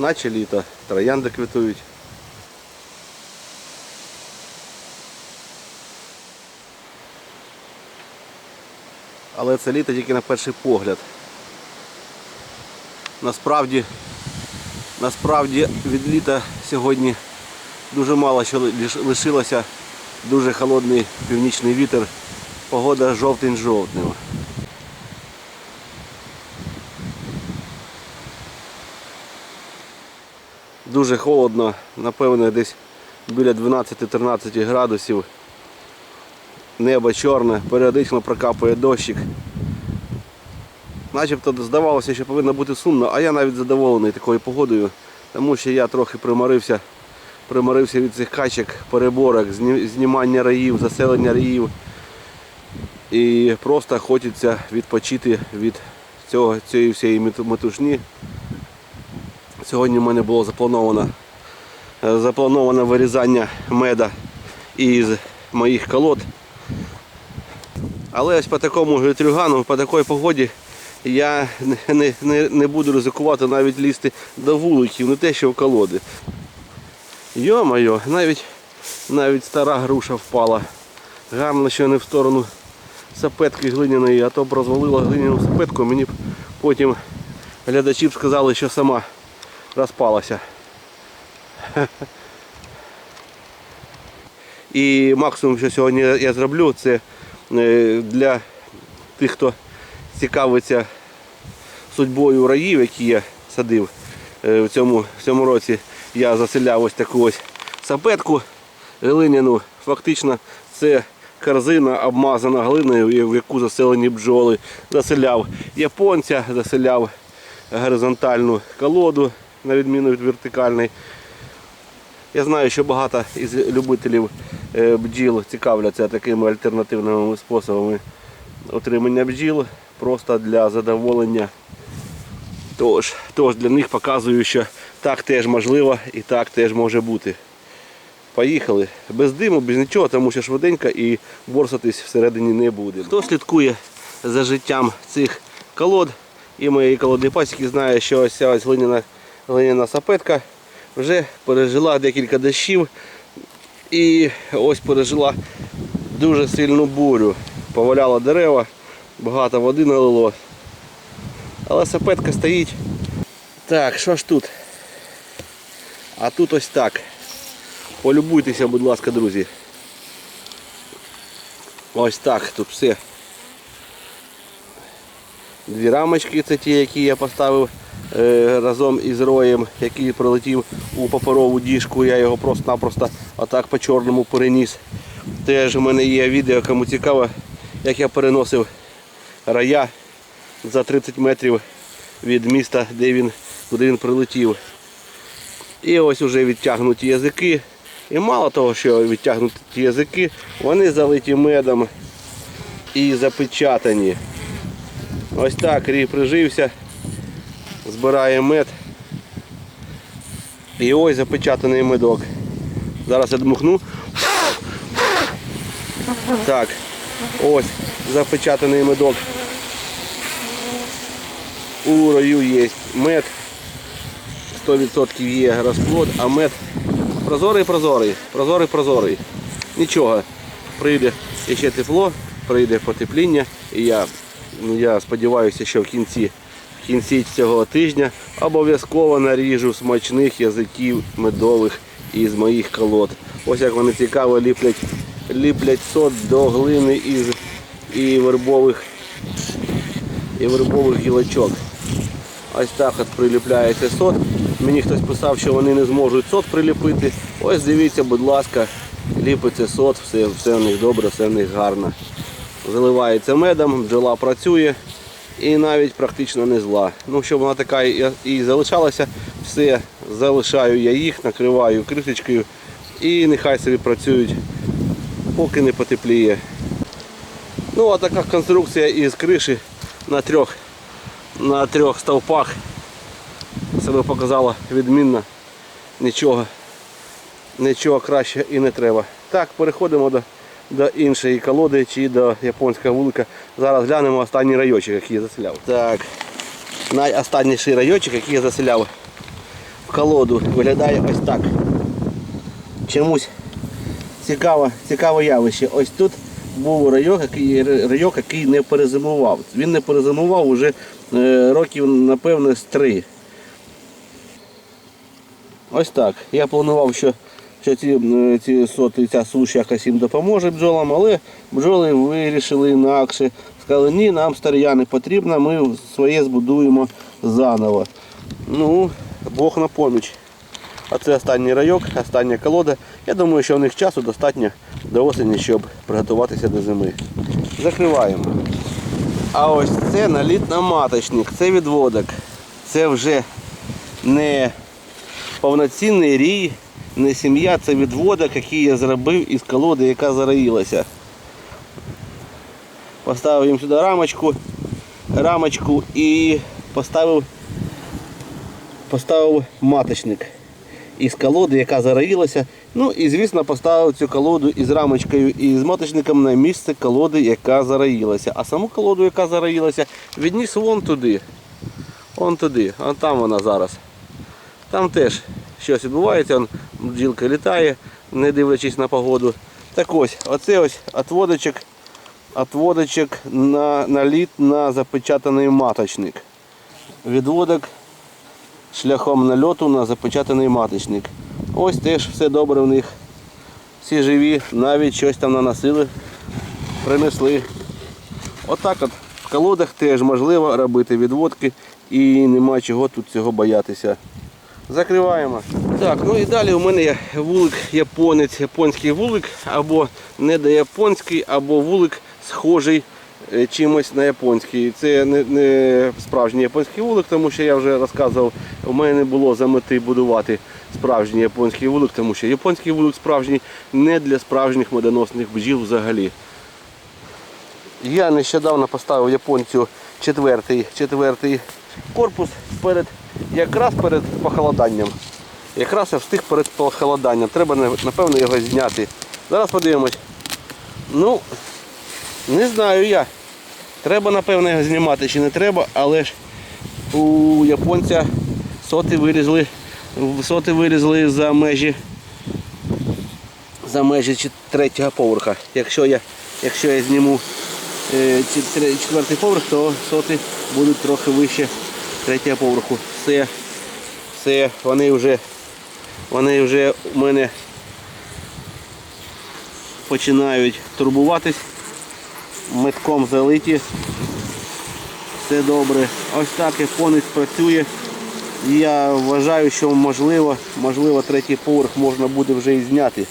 наче літо, троянди квітують. Але це літо тільки на перший погляд. Насправді, насправді від літа сьогодні дуже мало що лишилося. Дуже холодний північний вітер. Погода жовтень-жовтнева. Дуже холодно, напевно, десь біля 12-13 градусів. Небо чорне, періодично прокапує дощик. Начебто здавалося, що повинно бути сумно, а я навіть задоволений такою погодою, тому що я трохи приморився, приморився від цих качок, переборок, знімання раїв, заселення раїв. І просто хочеться відпочити від цього, цієї всієї метушні. Сьогодні в мене було заплановано, е, заплановано вирізання меда із моїх колод. Але ось по такому гетрюгану, по такій погоді я не, не, не, буду ризикувати навіть лізти до вуликів, не те, що в колоди. Йо-моє, навіть, навіть стара груша впала. Гарно, що не в сторону сапетки глиняної, а то б розвалила глиняну сапетку, мені б потім глядачі б сказали, що сама розпалася. І максимум, що сьогодні я зроблю, це е, для тих, хто цікавиться судьбою раїв, які я садив е, в цьому, в цьому році, я заселяв ось таку ось сапетку глиняну. Фактично це корзина обмазана глиною, в яку заселені бджоли. Заселяв японця, заселяв горизонтальну колоду, на відміну від вертикальної. Я знаю, що багато із любителів е, бджіл цікавляться такими альтернативними способами отримання бджіл просто для задоволення. Тож, тож для них показую, що так теж можливо і так теж може бути. Поїхали. Без диму, без нічого, тому що швиденько і борсатись всередині не буде. Хто слідкує за життям цих колод і моєї колодної пасіки знає, що ось ця ось глиняна, глиняна сапетка вже пережила декілька дощів і ось пережила дуже сильну бурю. Поваляла дерева, багато води налило. Але сапетка стоїть. Так, що ж тут? А тут ось так. Полюбуйтеся, будь ласка, друзі. Ось так тут все. Дві рамочки, це ті, які я поставив разом із роєм, який прилетів у паперову діжку. Я його просто-напросто отак по чорному переніс. Теж у мене є відео, кому цікаво, як я переносив рая за 30 метрів від міста, де він, куди він прилетів. І ось уже відтягнуті язики. І мало того, що відтягнуті язики, вони залиті медом і запечатані. Ось так рій прижився, збирає мед. І ось запечатаний медок. Зараз я дмухну. Так, ось запечатаний медок. У рою є мед. 100% є розплод, а мед прозорий, прозорий, прозорий, прозорий. Нічого. Прийде ще тепло, прийде потепління. І я, я сподіваюся, що в кінці, кінці цього тижня обов'язково наріжу смачних язиків медових із моїх колод. Ось як вони цікаво ліплять, ліплять сот до глини із і вербових, і вербових гілочок. Ось так от приліпляється сот. Мені хтось писав, що вони не зможуть сот приліпити. Ось дивіться, будь ласка, ліпиться сот, все, все в них добре, все в них гарно. Заливається медом, бджола працює і навіть практично не зла. Ну, щоб вона така і, залишалася, все, залишаю я їх, накриваю кришечкою і нехай собі працюють, поки не потепліє. Ну, а така конструкція із криші на трьох на трьох стовпах себе показала відмінно. Нічого, нічого краще і не треба. Так, переходимо до, до іншої колоди чи до японського вулика. Зараз глянемо останній райочок, який я заселяв. Так, найостанніший райочок, який я заселяв. в колоду виглядає ось так. Чомусь цікаве, цікаве явище. Ось тут був райок, який, райок, який не перезимував. Він не перезимував уже е, років, напевно, з три. Ось так. Я планував, що, що ці, е, ці соти, ця суш якось їм допоможе бджолам, але бджоли вирішили інакше. Сказали, ні, нам старія не потрібна, ми своє збудуємо заново. Ну, Бог на поміч. А це останній райок, остання колода. Я думаю, що в них часу достатньо до осені, щоб приготуватися до зими. Закриваємо. А ось це наліт на маточник, це відводок. Це вже не повноцінний рій, не сім'я, це відводок, який я зробив із колоди, яка зароїлася. Поставив їм сюди рамочку, рамочку і поставив, поставив маточник із колоди, яка зароїлася. Ну і звісно поставив цю колоду із рамочкою і з маточником на місце колоди, яка зароїлася. А саму колоду, яка зароїлася, відніс вон туди. Вон туди, а там вона зараз. Там теж щось відбувається, бджілка літає, не дивлячись на погоду. Так ось, оце ось отводочок, отводочок на наліт на запечатаний маточник. Відводок шляхом нальоту на запечатаний маточник. Ось теж все добре в них. Всі живі, навіть щось там наносили, принесли. Отак от в колодах теж можливо робити відводки і нема чого тут цього боятися. Закриваємо. Так, ну і далі у мене є вулик японець, японський вулик, або недояпонський, або вулик схожий е, чимось на японський. Це не, не справжній японський вулик, тому що я вже розказував, у мене не було за мети будувати справжній японський вулик, тому що японський вулик справжній не для справжніх медоносних бджіл взагалі. Я нещодавно поставив японцю четвертий, четвертий корпус перед, якраз перед похолоданням. Якраз я встиг перед похолоданням. Треба напевно його зняти. Зараз подивимось. Ну, не знаю я. Треба напевно його знімати чи не треба, але ж у японця соти вирізали, соти вирізали за межі за межі третього поверха. Якщо я, якщо я зніму е, четвертий поверх, то соти будуть трохи вище третього поверху. Все, все, вони вже, вони вже у мене починають турбуватись, метком залиті. Все добре. Ось так і японець працює. Я вважаю, що можливо, можливо третій поверх можна буде вже і зняти.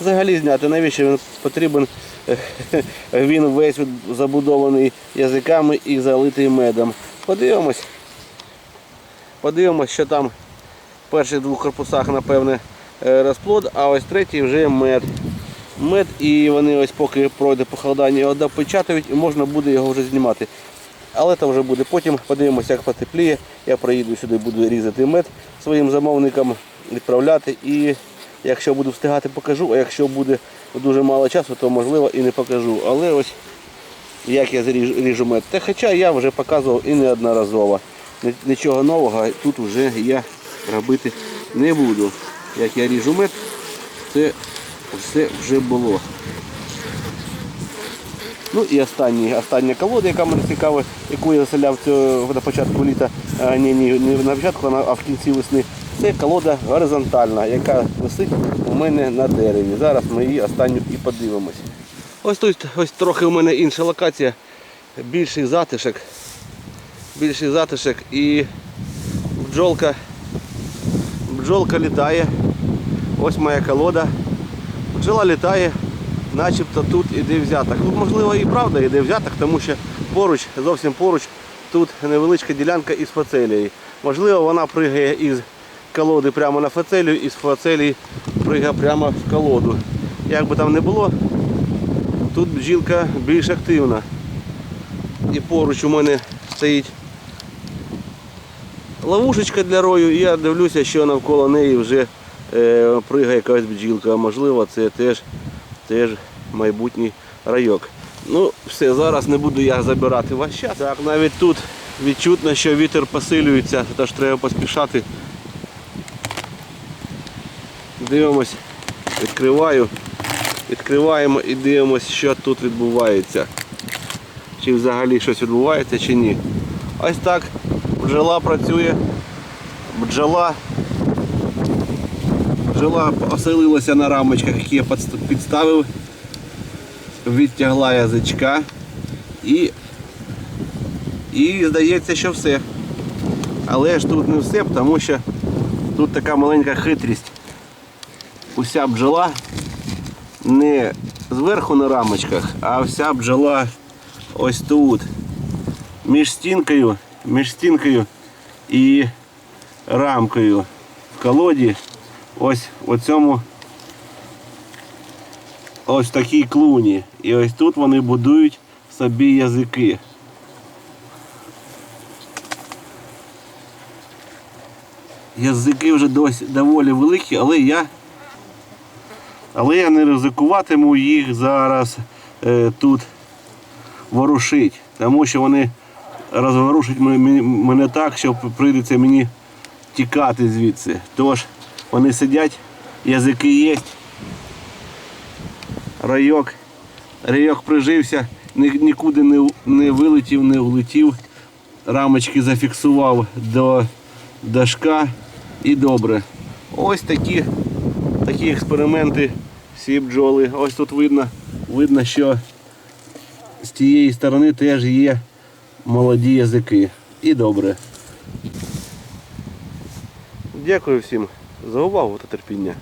Взагалі зняти, навіщо він потрібен? Він весь забудований язиками і залитий медом. Подивимось. Подивимось, що там в перших двох корпусах, напевне, е, розплод, а ось третій вже мед. Мед і вони ось поки пройде похолодання, його допечатають і можна буде його вже знімати. Але це вже буде потім, подивимося, як потепліє. Я приїду сюди, буду різати мед своїм замовникам, відправляти. І якщо буду встигати, покажу, а якщо буде дуже мало часу, то можливо і не покажу. Але ось як я ріжу мед. Та хоча я вже показував і неодноразово. Ні- Нічого нового тут вже я робити не буду. Як я ріжу мед, це все вже було. Ну і останній, остання колода, яка мене цікава, яку я заселяв на початку літа, а, ні, ні, не на початку, а в кінці весни. Це колода горизонтальна, яка висить у мене на дереві. Зараз ми її останню і подивимось. Ось тут ось трохи у мене інша локація, більший затишок. Більший затишок і бджолка, бджолка літає. Ось моя колода. Бджола літає, начебто тут іде взяток. Ну, можливо, і правда іде взяток, тому що поруч, зовсім поруч, тут невеличка ділянка із фацелією. Можливо, вона пригає із колоди прямо на фацелію, із фацелії пригає прямо в колоду. Як би там не було, тут бджілка більш активна. І поруч у мене стоїть ловушечка для рою, і я дивлюся, що навколо неї вже е, пригає якась бджілка. Можливо, це теж, теж майбутній райок. Ну, все, зараз не буду я забирати ваш час. Так, навіть тут відчутно, що вітер посилюється, тож треба поспішати. Дивимось, відкриваю. Відкриваємо і дивимось, що тут відбувається. Чи взагалі щось відбувається, чи ні. Ось так бджола працює. Бджола. Бджола оселилася на рамочках, які я підставив. Відтягла язичка і, і здається, що все. Але ж тут не все, тому що тут така маленька хитрість. Уся бджола не зверху на рамочках, а вся бджола ось тут. Між стінкою, між стінкою і рамкою в колоді. Ось у цьому ось такій клуні. І ось тут вони будують собі язики. Язики вже досі доволі великі, але я але я не ризикуватиму їх зараз е, тут ворушить, тому що вони розворушать мене, мене так, що прийдеться мені тікати звідси. Тож вони сидять, язики є. Райок, райок прижився, нікуди не, не вилетів, не влетів. Рамочки зафіксував до дашка і добре. Ось такі такі експерименти всі бджоли. Ось тут видно, видно, що з тієї сторони теж є молоді язики. І добре. Дякую всім за увагу та терпіння.